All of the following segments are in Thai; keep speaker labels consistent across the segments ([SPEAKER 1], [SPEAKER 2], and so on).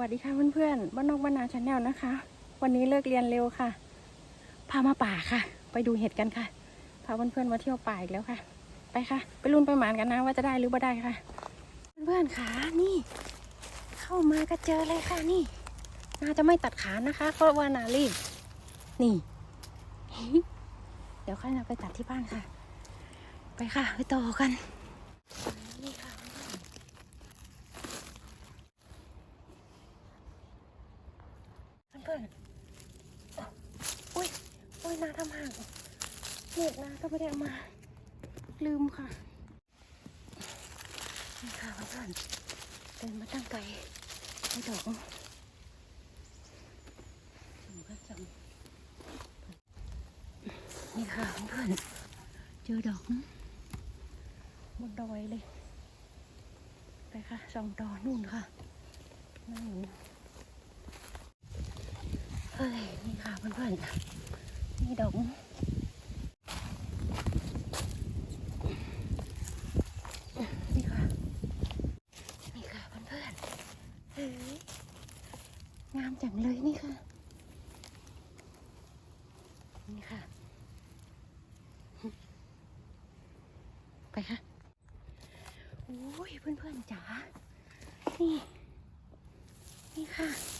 [SPEAKER 1] วัสดีค่ะเพื่อนๆ บ้านนอกบ้านนาชาแนลนะคะ วันนี้เลิกเรียนเร็วค่ะ พามาป่าค่ะ ไปดูเห็ดกันค่ะ พาเพื่อนๆมาเที่ยวป่าอีกแล้วค่ะ ไปค่ะ ไปลุ้นไปหมานกันนะ ว่าจะได้หรือไม่ได้ค่ะ เพื่อนๆค่ะนี่ เข้ามาก็เจอเลยค่ะนี่นาจะไม่ตัดขานะคะเพราะว่านารีบ นี่ เดี๋ยวค่อยนาไปตัดที่บ้านค่ะ ไปค่ะ ไปต่อกัน นี่ค่ะ เพื่อนอุ้ยอุ้ยนาทำห่างเน็ตนาก็ไม่ได้มา ลืมค่ะนี่ค่ะเพื่อนเดินมาตั้งไกลไม่ดอกดูกันจังนี่ค่ะเพื่อนเจอดอกบนดอยเลย ไปค่ะสองดอนู่นค่ะนั่นอยู่ เฮ้ยนี่ค่ะเพื่อนๆนี่ดอกนี่ค่ะ นี่ค่ะเพื่อนๆเฮ้ยงามจังเลยนี่ค่ะ นี่ค่ะ ไปค่ะโอ้ยเพื่อนๆจ๋านี่ นี่ค่ะ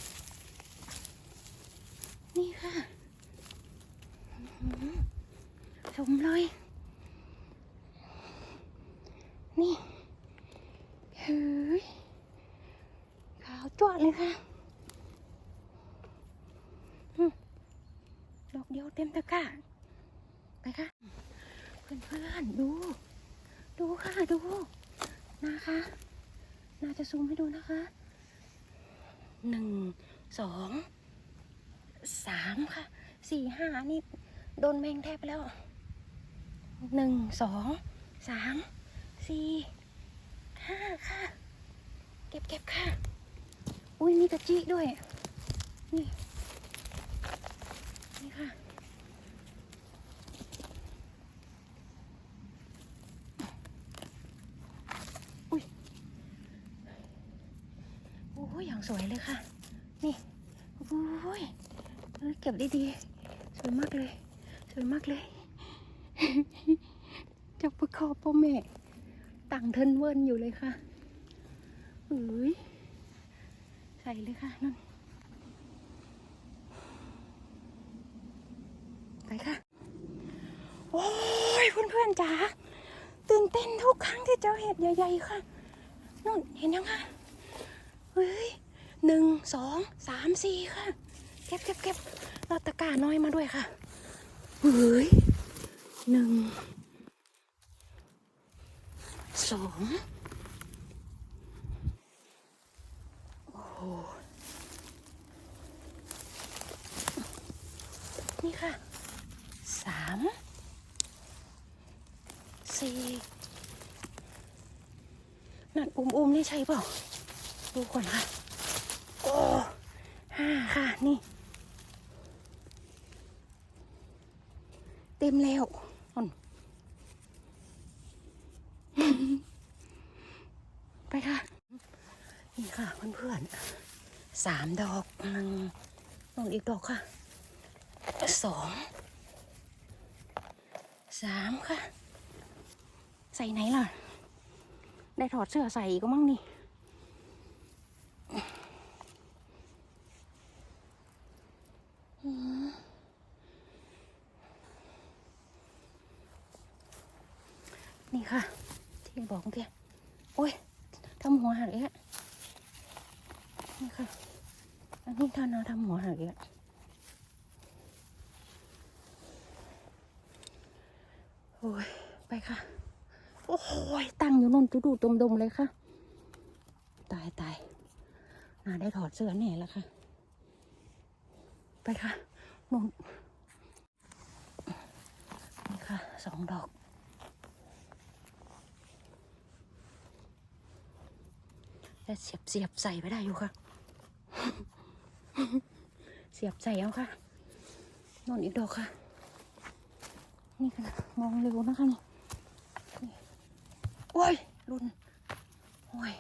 [SPEAKER 1] นี่ค่ะอื้อหือชมเลย นี่เฮ้ยขาวจวดเลยค่ะดอกเดียวเต็มตะกร้าไปค่ะ เพื่อนๆดู ดูค่ะ ดูนะคะน่าจะซูมให้ดูนะคะหนึ่งสอง สามค่ะสี่ห้านี่โดนแมงแทบไปแล้วหนึ่งสองสามสี่ห้าค่ะ เก็บเก็บค่ะ อุ้ยมีกระจิด้วย นี่ นี่ค่ะอุ้ยโอ้ยอย่างสวยเลยค่ะ นี่โอ้ย ก็บได้ดี สวยมากเลย สวยมากเลยจับประคอบพ่อแม่ ต่างเทินเวิร์นอยู่เลยค่ะเอ้ยใส่เลยค่ะนั่นไปค่ะ โอ้ยเพื่อนๆจ๋าตื่นเต้นทุกครั้งที่เจอเห็ดใหญ่ๆค่ะนู่นเห็นยังคะเฮ้ยหนึ่งสองสามสี่ค่ะ เก็บเก็บเก็บ เราตะกร้าน้อยมาด้วยค่ะเฮ้ยหนึ่งสองโอ้โหนี่ค่ะสามสี่นั่นอุ้มๆนี่ใช่เปล่าดูก่อนค่ะโอ้ห้าค่ะ นี่ ต็มแล้วอ่อนไปค่ะ นี่ค่ะเพื่อนๆสามดอกหนึ่งลงอีกดอกค่ะสองสามค่ะ ใส่ไหนล่ะ ได้ถอดเสื้อใส่อีก็มั่งนี่ นี่ค่ะ ที่บอกเมื่อกี้โอ้ยทำหัวหักอีกนี่ค่ะอันนี้ท่านาทำหัวหักอีกโอ้ยไปค่ะ โอ้ยตั้งอยู่นนจุดูดดมเลยค่ะ ตายตายน่าได้ถอดเสื้อแน่แล้วค่ะ ไปค่ะนนนี่ค่ะสองดอก จะเสียบเสียบใส่ไม่ได้อยู่ค่ะ เสียบใส่แล้วค่ะนอนอีกดอกค่ะ นี่ค่ะมองเร็วนะคะนี่โอ้ยรุนโอ้ย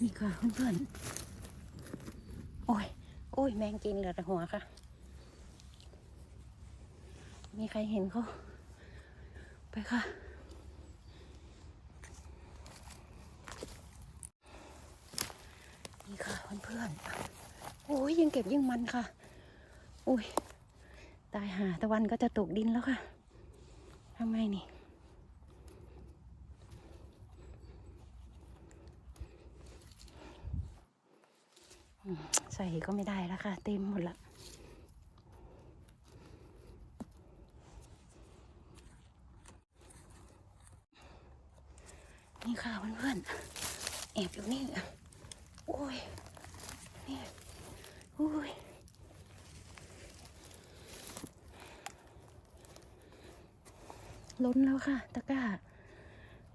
[SPEAKER 1] นี่ค่ะเพื่อนๆ อ้ยแมงกินเหลือแต่หัวค่ะ มีใครเห็นเขาไปค่ะ นี่ค่ะเพื่อนๆโอ้ยยิ่งเก็บยิ่งมันค่ะโอ้ยตายหาตะวันก็จะตกดินแล้วค่ะทำไงนี่อืม ใส่ก็ไม่ได้แล้วค่ะ เต็มหมดละนี่ค่ะเพื่อนๆแอบอยู่นี่โอ้ยนี่โอ้ยล้นแล้วค่ะ ตะกร้า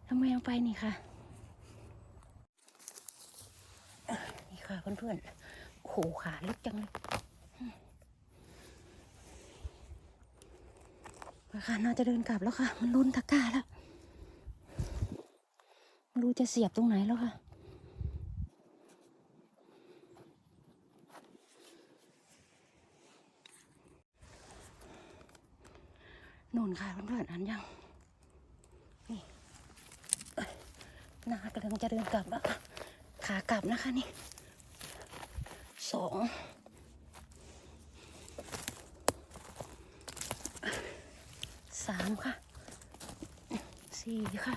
[SPEAKER 1] ทำไมเอาไปนี่ค่ะอะ นี่ค่ะเพื่อนๆ โหขาลึกจังเลยมไปค่ะน่าจะเดินกลับแล้วค่ะ มันล้นตะกร้าแล้วไม่รู้จะเสียบตรงไหนแล้วค่ะนู่นค่ะเพื่อนๆอันยัง นี่เอ้ยนากำลังจะเดินกลับแล้วค่ะ ขากลับนะคะนี่ สองสามค่ะสี่ค่ะ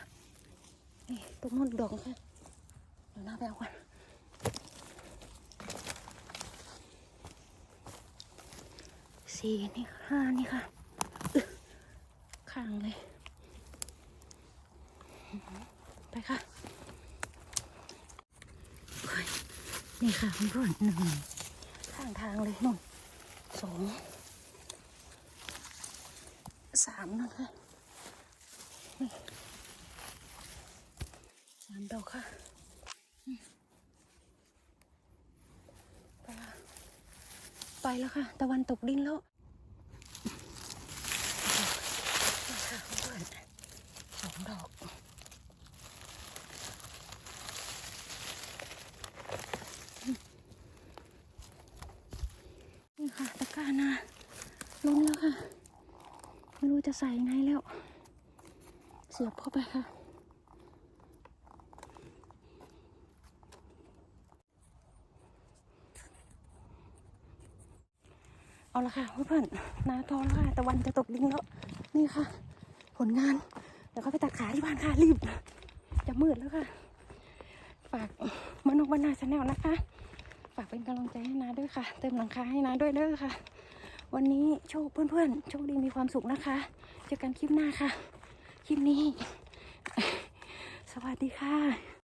[SPEAKER 1] นี่ตรงนู้นดอกค่ะเดี๋ยวหน้าไปเอาก่อนสี่นี่ห้านี่ค่ะข้างเลย ไปค่ะโอ้ย นี่ค่ะคุณผู้ชมหนึ่งข้างทางเลยนู่นสองสามนะคะนี่สามดอกค่ะไปค่ะไปแล้วค่ะ ตะวันตกดินแล้วนี่ค่ะเพื่อนสองดอก นี่ค่ะตะกร้านา ล้นแล้วค่ะ ไม่รู้จะใส่ไงแล้ว เสียบเข้าไปค่ะเอาละค่ะเพื่อนๆนาทองแล้วค่ะตะวันจะตกดินแล้ว นี่ค่ะ ผลงาน เดี๋ยวเขาไปตัดขาที่บ้านค่ะ รีบ จะมืดแล้วค่ะ ฝากมานกบรรณาชาแนลนะคะ ฝากเป็นกำลังใจให้นาด้วยค่ะ เติมหลังคาให้นาด้วยเด้อค่ะ วันนี้โชคเพื่อนๆ โชคดีมีความสุขนะคะ เจอกันคลิปหน้าค่ะ คลิปนี้ สวัสดีค่ะ